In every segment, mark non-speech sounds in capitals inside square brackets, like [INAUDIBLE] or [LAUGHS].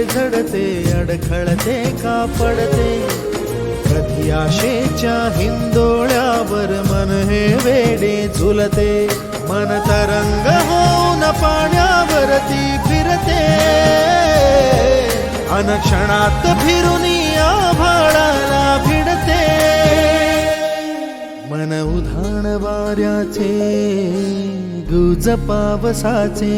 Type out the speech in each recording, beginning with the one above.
झडते अडखळते का पडते? कधी आशेच्या हिंदोळ्यावर मन हे वेडे झुलते. मन तरंग होऊन पाण्यावरती फिरते. अनक्षणात फिरून आभाळाला भिडते. मन उधाण वाऱ्याचे गुज पावसाचे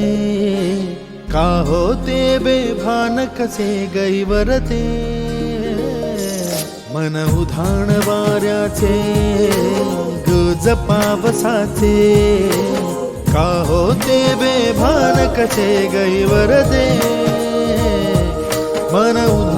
का होते बेभान कसे गैवरते मन उधाण वाऱ्याचे गज पावसाचे. का होते बेभान कसे गैवरते मन उधाण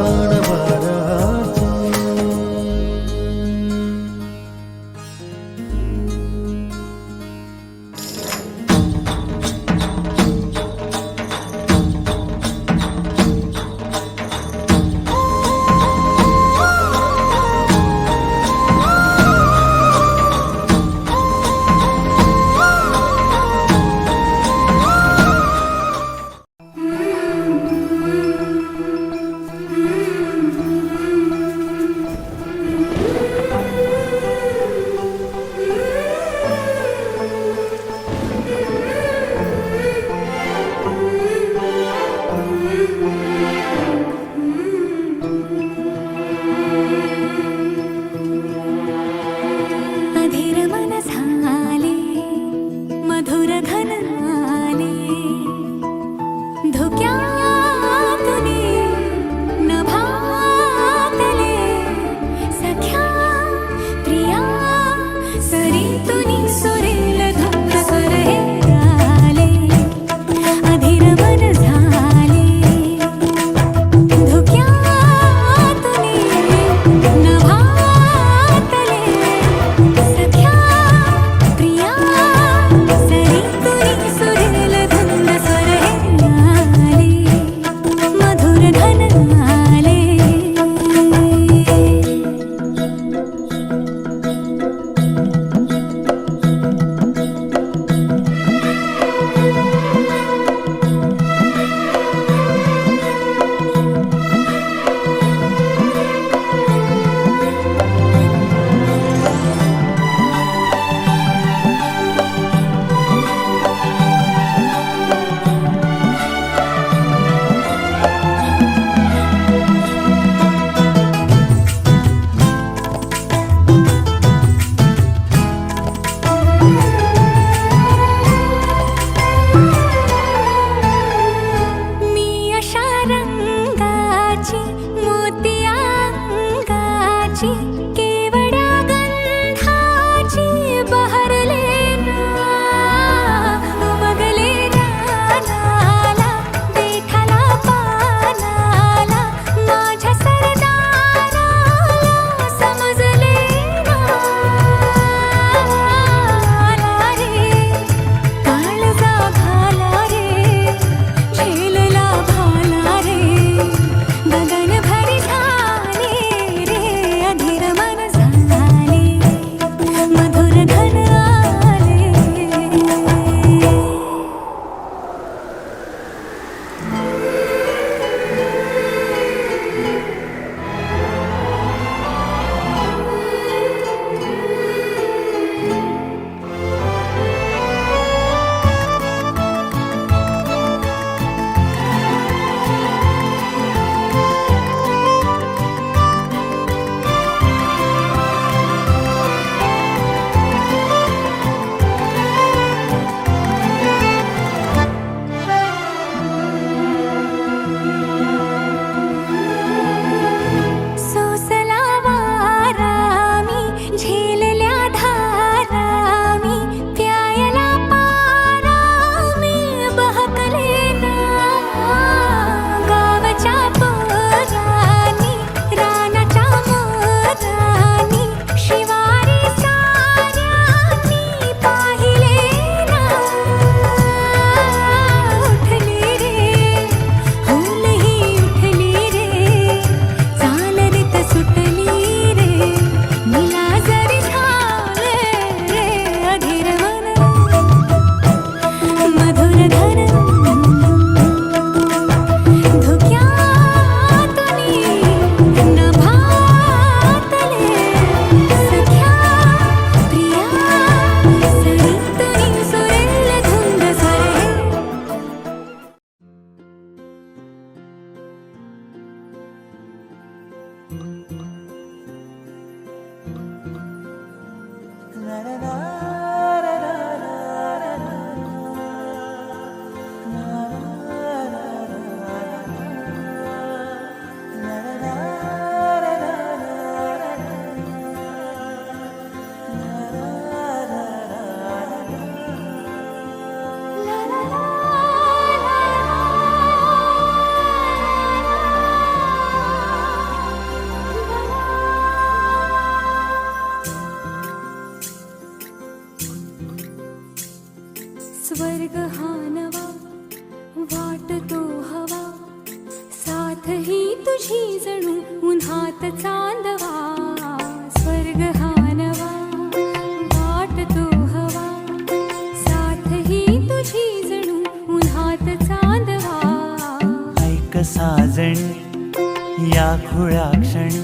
या खुळ्या क्षणी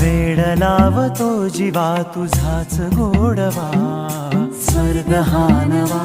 वेड लावतो जीवा तुझाच गोडवा स्वर्ग हा नवा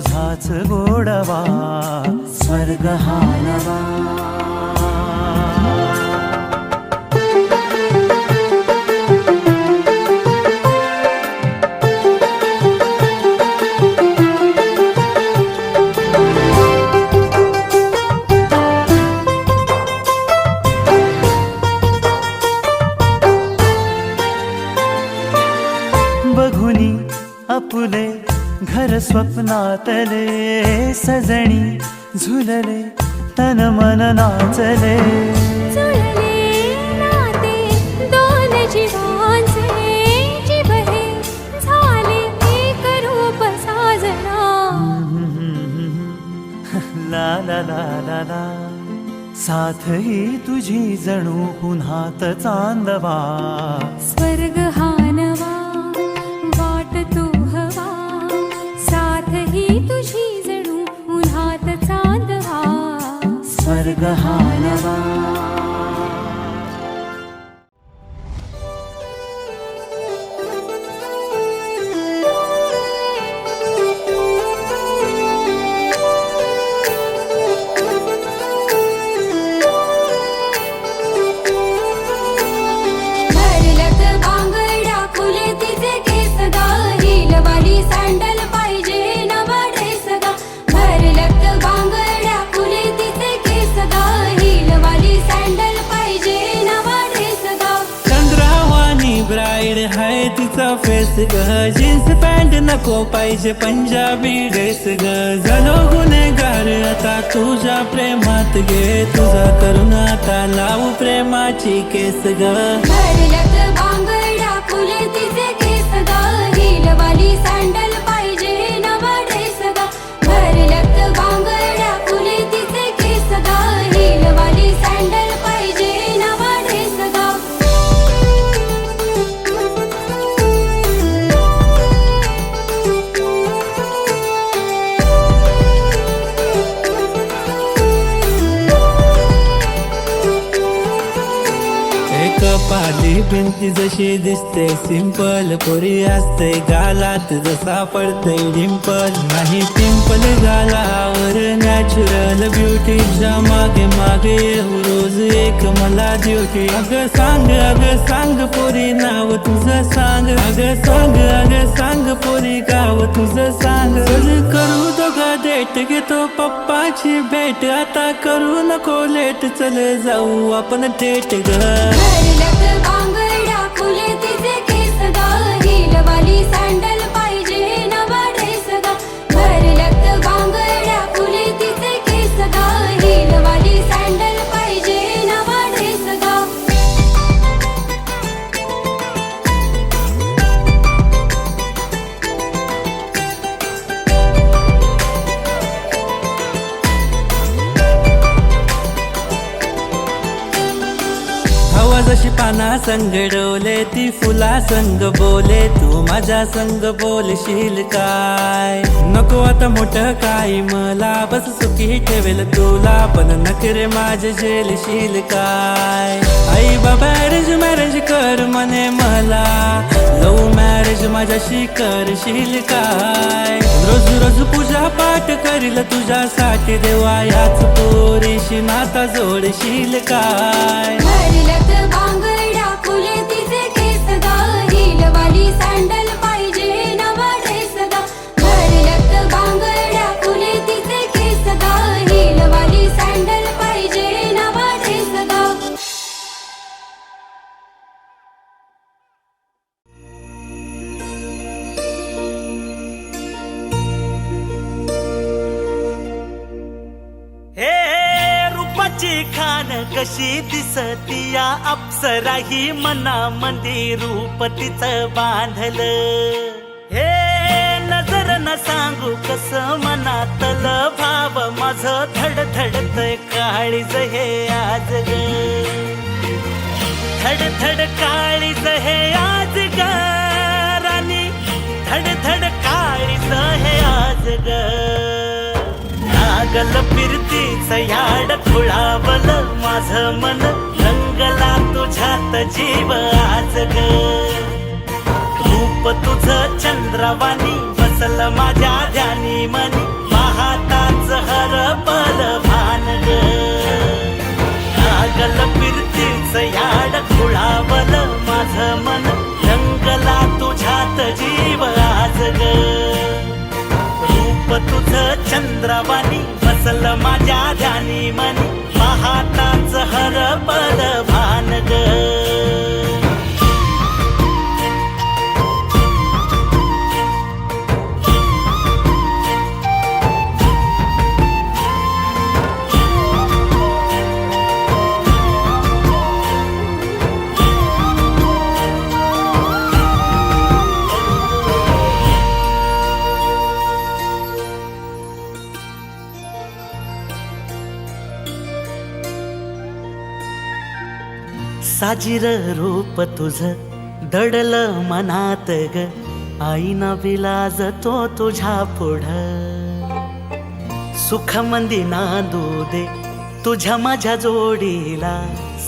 तुझाच गोडवा स्वर्ग हा नवा स्वप्नातले सजणी झुलले तन मन नाचले. [LAUGHS] ला साथ ही तुझी जणू पुन्हा चांदवा. the heart of ड्रेस ग जीन्स पॅन्ट नको पाहिजे पंजाबी ड्रेस ग. झालो गुन्हेगार आता तुझ्या प्रेमात घे. तुझा करून आता लावू प्रेमाची केस ग. भिंती जशी दिसते सिंपल पोरी असते. गालात जसा पडते डिंपल नाही पिंपल गालावर नॅचरल ब्युटीच्या मागे मागे येऊ रोज एक. मला ड्युटी अग सांग अग सांग पोरी नाव तुझं सांग. अग सांग अग सांग पोरी गाव तुझं सांग. करू दोघा डेट घेतो पप्पाची भेट. आता करू नको लेट चल जाऊ आपण थेट ग. संग डोले ती फुला संग बोले तू माझ्या संग बोलशील काय? नको आता मोठ काय मला बस सुखी ठेवेल तुला पण नखरे माझे झेलशील काय? आई बाबा अरेंज मॅरेज कर म्हणे मला लव मॅरेज माझ्याशी करशील काय? रोज रोज पूजा पाठ करील तुझ्यासाठी देवा याच पोरीशी नाता जोडशील काय? सतिया अप्सरा ही मनामंदी रूप तिचं बांधल. हे नजर न सांगू कस मनातल भाव माझ धडधडत काळीज हे आज ग. धड धड काळीज हे आज ग राणी. धड धड काळीज हे आज ग. लागल फिरतीच याड खुळावल माझ मन. रंगला तुझ्यात जीव आज ग. रूप तुझ चंद्रवाणी बसल माझ्या ध्यानी मनी महाताच हर पल भान ग. लागल फिरतीच याड खुळावल माझ मन रंगला तुझ्यात जीव आज ग. तुझ चंद्रवाणी फसल माझ्या ध्यानी मनी पाहताच हर पद भान ग. साजिर रूप तुझ दडल मनात ग. आईना बिलाज तो तुझ्या पुढ. सुख मंदी नांदू दे तुझ्या माझ्या जोडीला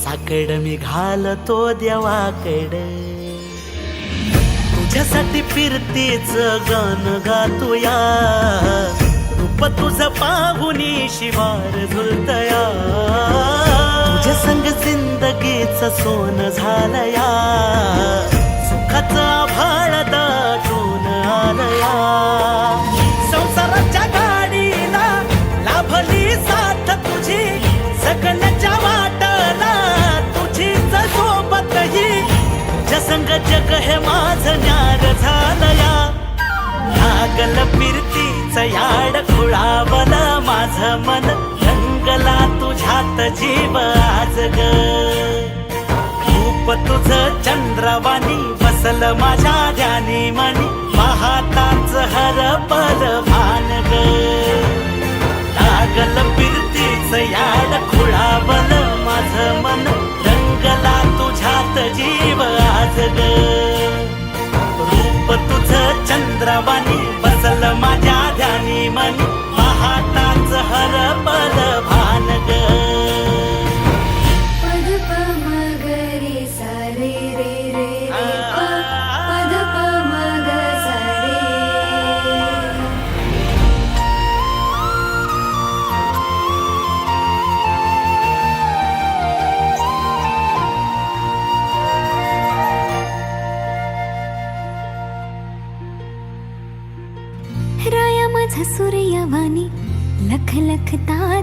साकड मी घालतो देवाकड. तुझ्यासाठी फिरतीच गाण गातोया रूप तुझ पाहुनी शिवार झुलतया. तुझ्या संग जिंदगीच सोन झालया. सुखाचा भाळ दाटून आलया. संसाराच्या गाडीला लाभली साथ तुझी. सगळ्याच्या वाटला तुझी सोबत ही तुझ्या संग जग हे माझ न्यार झालया. लागल फिरतीच याड खुळावलं माझ मन. लागला तुझ्यात जीव आज ग. रूप तुझ चंद्रवाणी बसल माझ्या ध्यानी मणी. महाताच हर पर भान ग. लागल फिरतीच याड खुळावल माझ मन. रंगला तुझ्यात जीव आज ग. रूप तुझ चंद्रवाणी बसल माझ्या ध्यानी मणी. हर पल भानग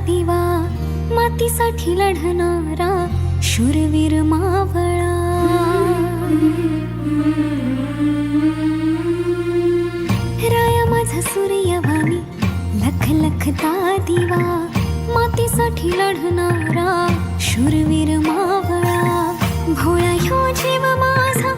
दिवा मातीसाठी लढणारा शूरवीर मावळा. राया माझा सूर्यवाणी लख लखता दिवा मातीसाठी लढणारा शूरवीर मावळा. भोळा ह्यो जीव माझा